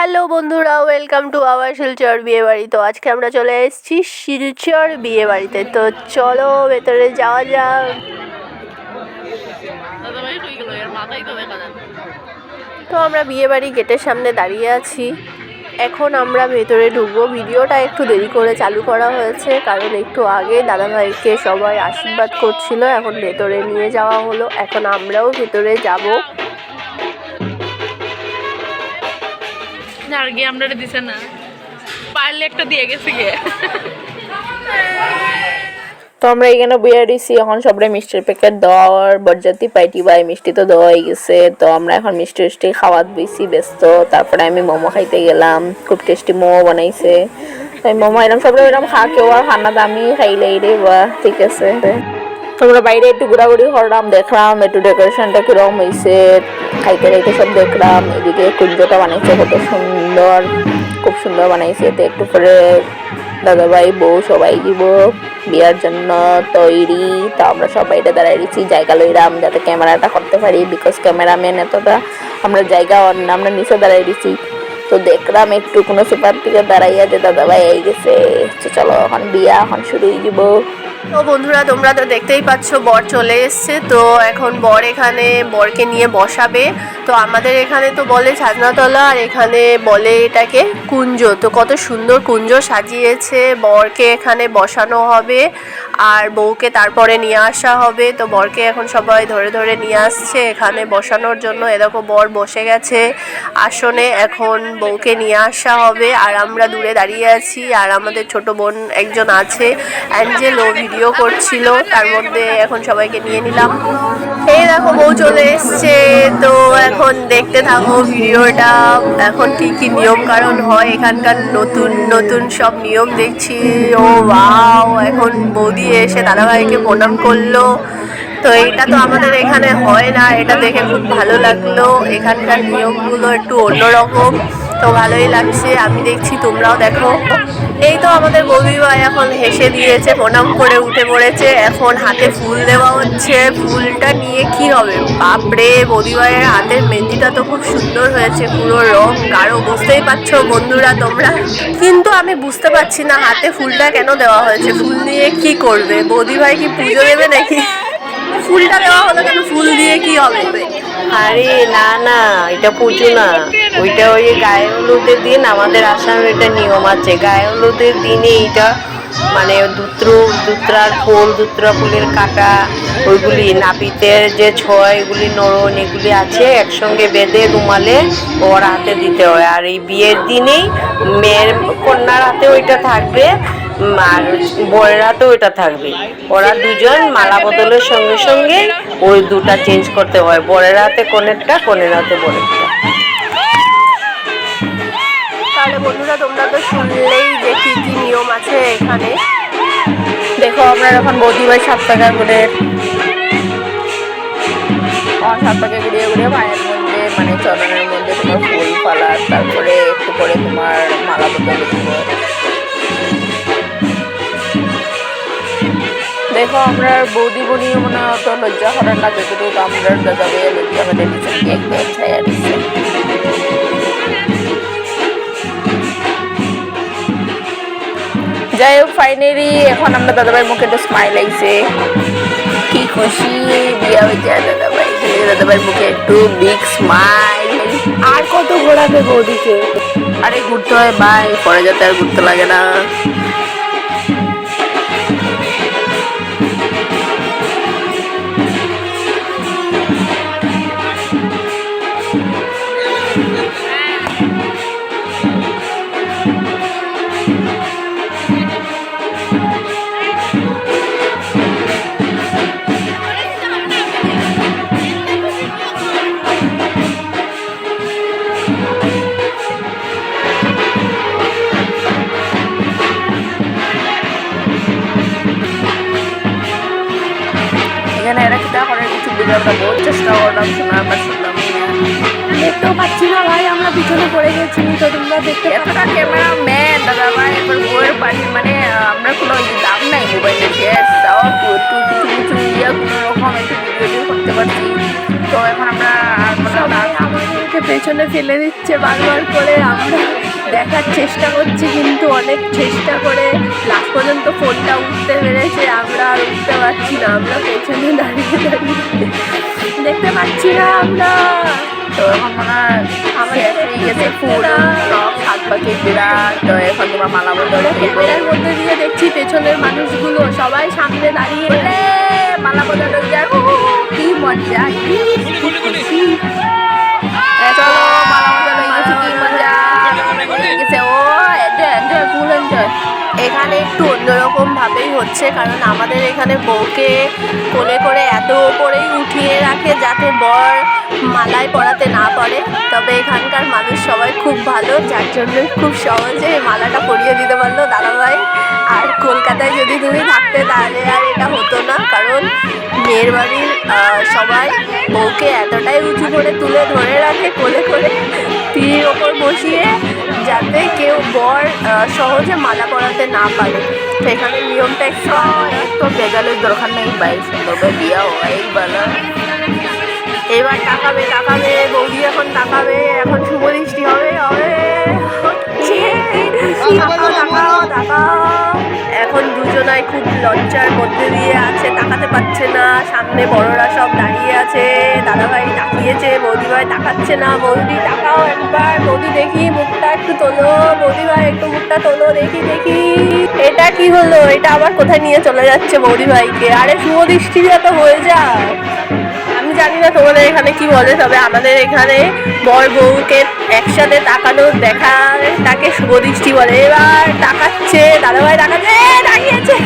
Hello বন্ধুরা, welcome to our Silchar বিয়ে বাড়ি। তো আজকে আমরা চলে এসেছি শিলচর বিয়ে বাড়িতে। তো চলো ভেতরে যাওয়া যাক। তো আমরা বিয়ে বাড়ি গেটের সামনে দাঁড়িয়ে আছি। এখন আমরা ভেতরে ঢুকবো। ভিডিওটা একটু দেরি করে চালু করা হয়েছে, কারণ একটু আগে দাদাভাইকে সবাই আশীর্বাদ করছিল। এখন ভেতরে নিয়ে যাওয়া হলো। এখন আমরাও ভেতরে যাব। আর গিয়ে আমরা দিছে না। পারলে একটা দিয়ে গেছে গিয়ে। তো আমরা এখানে বিয়ে দিছি এখন সবরে মিষ্টির প্যাকেট দেওয়ার বরজাতি পাইটি বাই মিষ্টি তো দেওয়া হয়ে গেছে। তো আমরা এখন মিষ্টি মিষ্টি খাওয়াত বেশি ব্যস্ত। তারপরে আমি মোমো খাইতে গেলাম, খুব টেস্টি মোমো বানাইছে। তাই মোমো এরকম সবরে এরকম খা, কেউ আর খানা দামি খাইলে রে বা ঠিক আছে। তোমরা বাইরে একটু ঘোরাঘুরি করলাম, দেখলাম, একটু ডেকোরেশনটা কীরকম হয়েছে খাইতে খাইতে সব দেখলাম, এদিকে কুঞ্জটা বানাইছে কত সুন্দর, খুব সুন্দর বানাইছে তো একটু পরে দাদাভাই, বউ সবাই দিব বিয়ার জন্য তৈরি, তো আমরা সবাই দাঁড়াই দিচ্ছি জায়গা লইলাম, যাতে ক্যামেরাটা করতে পারি বিকজ ক্যামেরাম্যান এতটা, আমরা জায়গা অন্য আমরা নিচে দাঁড়াই দিচ্ছি তো দেখলাম একটু কোনো সুপার থেকে দাঁড়াইয়া যে দাদাভাই এই গেছে চলো এখন বিয়া এখন শুরু হয়ে যাব তো বন্ধুরা, তোমরা তো দেখতেই পাচ্ছ, বর চলে এসছে। তো এখন বর এখানে বরকে নিয়ে বসাবে। তো আমাদের এখানে তো বলে সাজনাতলা, আর এখানে বলে এটাকে কুঞ্জ। তো কত সুন্দর কুঞ্জ সাজিয়েছে, বরকে এখানে বসানো হবে। আর বউকে তারপরে নিয়ে আসা হবে। তো বরকে এখন সবাই ধরে ধরে নিয়ে আসছে। এখানে বসানোর জন্য এরকম বর বসে গেছে। আসনে এখন বউকে নিয়ে আসা হবে। আর আমরা দূরে দাঁড়িয়ে আছি। আর আমাদের ছোট বোন একজন আছে। অ্যাঞ্জেল ও ভিডিও করছিল। তার মধ্যে এখন সবাইকে নিয়ে নিলাম। এই দেখো বউ চলে এসছে। তো এখন দেখতে থাকো ভিডিওটা। এখন কি কি নিয়ম কারণ হয়? এখানকার নতুন নতুন সব নিয়ম দেখছি। ও বাও এখন বৌদি এসে দাদাভাইকে প্রণাম করল। তো এটা তো আমাদের এখানে হয় না, এটা দেখে খুব ভালো লাগল। এখানকার নিয়মগুলো একটু অন্যরকম। তো ভালোই লাগছে, আমি দেখছি তোমরাও দেখো। এই তো আমাদের বৌদিভাই এখন হেসে দিয়েছে, প্রণাম করে উঠে পড়েছে, এখন হাতে ফুল দেওয়া হচ্ছে। ফুলটা নিয়ে কি হবে? বাপরে বৌদিভাইয়ের হাতের মেহেন্দিটা তো খুব সুন্দর হয়েছে, পুরো রং, গাঢ়, বুঝতেই পারছ বন্ধুরা তোমরা? কিন্তু আমি বুঝতে পারছি না হাতে ফুলটা কেন দেওয়া হয়েছে, ফুল দিয়ে কি করবে? বৌদিভাই কি পুজো দেবে নাকি? ফুলটা দেওয়া হলো কেন? ফুল দিয়ে কি হবে? আরে, না না, এটা পুজো না। ওইটা ওই গায়ে হলুদের দিন, আমাদের আসামের এটা নিয়ম আছে। গায়ে হলুদের দিনে এইটা মানে দুত্র দুত্রার ফুল দুত্রা ফুলের কাটা, ওইগুলি নাপিতের যে ছয়, এগুলি নরন এগুলি আছে, একসঙ্গে বেঁধে রুমালে ওর হাতে দিতে হয়। আর এই বিয়ের দিনেই মেয়ের কন্যার হাতে ওইটা থাকবে। আর বরের হাতেও ওইটা থাকবে ওরা দুজন মালা বদলের সঙ্গে সঙ্গে ওই দুটা চেঞ্জ করতে হয়। বরের হাতে কনেরটা, কনের হাতে বরেরটা তাহলে বন্ধুরা, তোমরা তো শুনলেই যে কি কি নিয়ম আছে এখানে। দেখো, আমরা এখন বৌদিভাই সাত টাকা করে সাত টাকা ঘুরিয়ে পায়ের মধ্যে মানে চরণের মধ্যে তোমার ফুল ফালা তারপরে একটু করে তোমার মালা বদল দেখো আমরা বৌদি বনি মনে হতো লজ্জা করার না কিন্তু আমরা দাদা ভাইয়া লজ্জা করে দিচ্ছে। কেক যাই হোক ফাইনালি এখন আমরা দাদাভাই মুখে একটু স্মাইল আইছে। কি খুশি, বিয়া হয়েছে আর দাদাভাই তাহলে দাদাভাইয়ের মুখে একটু বিগ স্মাইল আর কত ঘোরাবে বৌদিকে? আরে ঘুরতে হয় বাই পরে যাতে আর ঘুরতে লাগে না। দেখতেও পাচ্ছি না ভাই আমরা পিছনে পড়ে গেছি তো তোমরা দেখতে এতটা ক্যামেরা ম্যান দাদা ভাই এবার বইয়ের বাড়ি মানে আমরা কোনো দাম নাই মোবাইলে গ্যাস তাও একটু কিছু কিছু ইয়ে কোনো রকম একটু ভিডিও করতে পারছি। তো এখন আমরা আমাদেরকে পেছনে ফেলে দিচ্ছে বারবার করে আমরা দেখার চেষ্টা করছি কিন্তু অনেক চেষ্টা করে লাস্ট পর্যন্ত ফোনটা উঠতে পেরেছে আমরা আর উঠতে পারছি না আমরা পেছনে দাঁড়িয়ে দাঁড়িয়ে দেখতে পাচ্ছি না আমরা। তো এখন মনে হয় আমাদের হয়ে গেছে ফুল সব শাক পাখি বিরাট তো এখন তোমার মালা বদল ক্যামেরার মধ্যে দিয়ে দেখছি পেছনের মানুষগুলো সবাই সামনে দাঁড়িয়ে মালা বদল যায় কি মজা কি খুশি। চলো মালা বদল গেছে কি মজা গেছে ও এনজয় এনজয় ফুল এনজয় এখানে একটু অন্যরকম ভাবেই হচ্ছে কারণ আমাদের এখানে বউকে কোলে করে এত ওপরেই উঠিয়ে রাখে যাতে বর মালায় পরাতে পারে তবে এখানকার মানুষ সবাই খুব ভালো, যার জন্য খুব সহজে মালাটা পরিয়ে দিতে পারল দাদাভাই। আর কলকাতায় যদি তুমি থাকতে তাহলে আর এটা হতো না, কারণ মেয়ের বাড়ির সবাই বউকে এতটাই উঁচু করে তুলে ধরে রাখে, কোলে করে তীর ওপর বসিয়ে, যাতে কেউ বর সহজে মালা পরাতে না পারে। তো এখানে নিয়মটা একটু। তো ভেজালের দরকার নেই বাইক সুন্দর বিয়া হয় বলো। এবার তাকাবে তাকাবে বৌদি এখন তাকাবে এখন শুভ দৃষ্টি হবে হবে। তাকাও তাকাও তাকাও। এখন দুজনাই খুব লজ্জার মধ্যে দিয়ে আছে তাকাতে পারছে না। সামনে বড়রা সব দাঁড়িয়ে আছে দাদাভাই তাকিয়েছে বৌদিভাই তাকাচ্ছে না। বৌদি তাকাও একবার। বৌদি দেখি মুখটা একটু তোলো। বৌদিভাই একটু মুখটা তোলো দেখি দেখি। এটা কি হলো? এটা আবার কোথায় নিয়ে চলে যাচ্ছে বৌদিভাইকে? আরে শুভ দৃষ্টি তো হয়ে যায় জানি না তোমাদের এখানে কি বলে, তবে আমাদের এখানে বর বউকে একসাথে তাকানো দেখা তাকে শুভ দৃষ্টি বলে। এবার তাকাচ্ছে, দাদাভাই তাকাচ্ছে তাকিয়েছে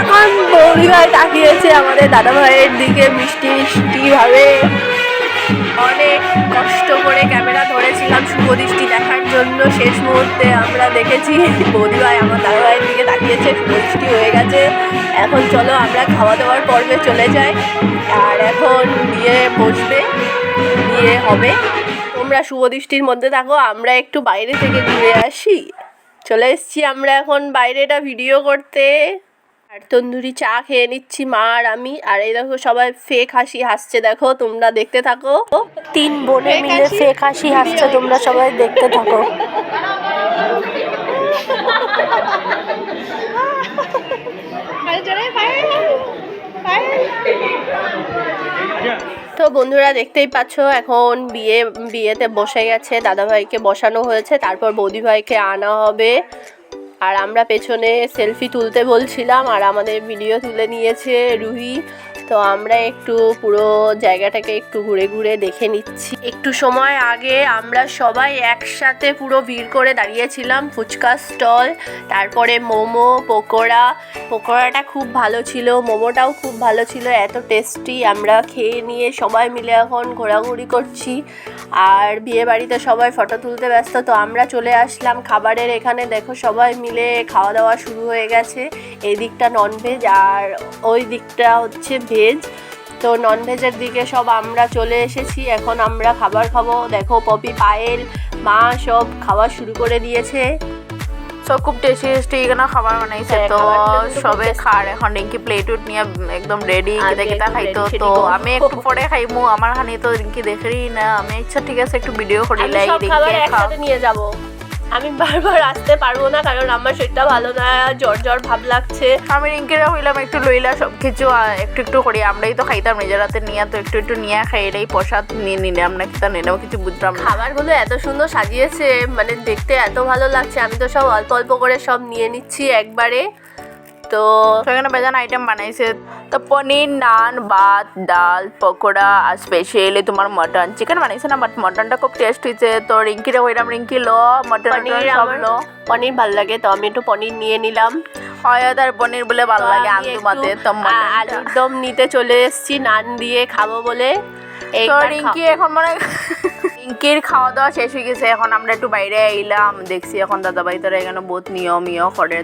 এখন বৌদি ভাই তাকিয়েছে আমাদের দাদাভাইয়ের দিকে মিষ্টি মিষ্টি ভাবে ক্যামেরা ধরেছিলাম শুভ দৃষ্টি দেখার জন্য শেষ মুহূর্তে আমরা দেখেছি, বৌদিভাই আমার দাদাভাইয়ের দিকে তাকিয়েছে শুভ দৃষ্টি হয়ে গেছে। এখন চলো আমরা খাওয়া দাওয়ার পর্বে চলে যাই। আর এখন বিয়ে বসবে বিয়ে হবে। তোমরা শুভ দৃষ্টির মধ্যে থাকো, আমরা একটু বাইরে থেকে ঘুরে আসি। চলে এসেছি আমরা এখন বাইরেটা ভিডিও করতে। আর তন্দুরি চা খেয়ে নিচ্ছি মা আর আমি। আর এই দেখো সবাই ফেক হাসি হাসছে দেখো তোমরা দেখতে থাকো। তিন বোনে মিলে ফেক হাসি হাসছে তোমরা সবাই দেখতে থাকো। তো বন্ধুরা দেখতেই পাচ্ছ এখন বিয়ে বিয়েতে বসে গেছে দাদাভাইকে বসানো হয়েছে তারপর বৌদিভাইকে আনা হবে। আর আমরা পেছনে সেলফি তুলতে বলছিলাম আর আমাদের ভিডিও তুলে নিয়েছে রুহি। তো আমরা একটু পুরো জায়গাটাকে একটু ঘুরে ঘুরে দেখে নিচ্ছি। একটু সময় আগে আমরা সবাই একসাথে পুরো ভিড় করে দাঁড়িয়েছিলাম ফুচকা স্টল, তারপরে মোমো, পকোড়া। পকোড়াটা খুব ভালো ছিল, মোমোটাও খুব ভালো ছিল, এত টেস্টি আমরা খেয়ে নিয়ে সবাই মিলে এখন ঘোরাঘুরি করছি। আর বিয়ে বাড়িতে সবাই ফটো তুলতে ব্যস্ত, তো আমরা চলে আসলাম খাবারের এখানে। দেখো সবাই মিলে খাওয়া দাওয়া শুরু হয়ে গেছে। এই দিকটা ননভেজ আর ওই দিকটা হচ্ছে ভেজ তো ননভেজের দিকে সব আমরা চলে এসেছি। এখন আমরা খাবার খাব। দেখো পপি পায়েল মা সব খাওয়া শুরু করে দিয়েছে। সব খুব টেস্টি টেস্টি এখানে খাবার বানাইছে হ্যাঁ, তো সবে। খার। এখন রিঙ্কি প্লেট উট নিয়ে একদম রেডি কেটে কেটে খাইতো তো। আমি একটু পরে খাইমু আমার খানি তো রিঙ্কি দেখেই না। আমি ইচ্ছা ঠিক আছে একটু ভিডিও করি লাই রিঙ্কি নিয়ে যাব। আমি বারবার আসতে পারব না কারণ আমার শরীরটা ভালো না জ্বর জ্বর ভাব লাগছে। আমি রিঙ্কিরা হইলাম একটু লইলা সব কিছু একটু একটু করি আমরাই তো খাইতাম নিজের হাতে নিয়ে তো একটু একটু নিয়ে খাই এটাই প্রসাদ নিয়ে নিলাম না তা নিলাম কিছু বুঝলাম খাবারগুলো এত সুন্দর সাজিয়েছে মানে দেখতে এত ভালো লাগছে আমি তো সব অল্প অল্প করে সব নিয়ে নিচ্ছি একবারে। তো এখানে বেজান আইটেম বানাইছে। তো পনির নান ভাত ডাল পকোড়া আর স্পেশালি তোমার মটন চিকেন বানাইছে না বাট মটনটা খুব টেস্ট হয়েছে তো রিঙ্কিরে হইলাম রিঙ্কি লো মটন পনির সব লো। পনির ভালো লাগে তো আমি একটু পনির নিয়ে নিলাম। হয় তার পনির বলে ভালো লাগে আমি আন্দু তো আলুর দম নিতে চলে এসেছি নান দিয়ে খাব বলে। তো রিঙ্কি এখন মানে রিঙ্কির খাওয়া দাওয়া শেষ হয়ে গেছে, এখন আমরা একটু বাইরে আইলাম, দেখছি এখন দাদা ভাই তারা এখানে বহুত নিয়ম, ইয় করে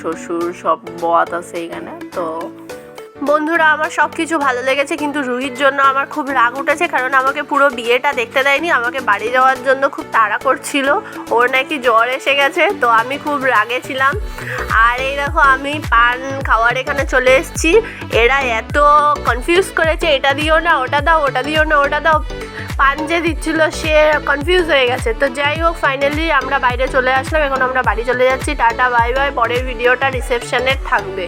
শ্বশুর সব বত আছে এখানে, তো বন্ধুরা, আমার সব কিছু ভালো লেগেছে, কিন্তু রুহির জন্য আমার খুব রাগ উঠেছে, কারণ আমাকে পুরো বিয়েটা দেখতে দেয়নি, আমাকে বাড়ি যাওয়ার জন্য খুব তাড়া করছিল, ওর নাকি জ্বর এসে গেছে, তো আমি খুব রাগে ছিলাম, আর এই দেখো আমি পান খাওয়ার এখানে চলে এসেছি, এরা এত কনফিউজ করেছে, এটা দিও না, ওটা দাও, ওটা দিও না, ওটা দাও যে দিচ্ছিল, সে কনফিউজ হয়ে গেছে। তো যাই হোক ফাইনালি আমরা বাইরে চলে আসলাম। এখন আমরা বাড়ি চলে যাচ্ছি। টাটা বাই বাই পরের ভিডিওটা রিসেপশনের থাকবে।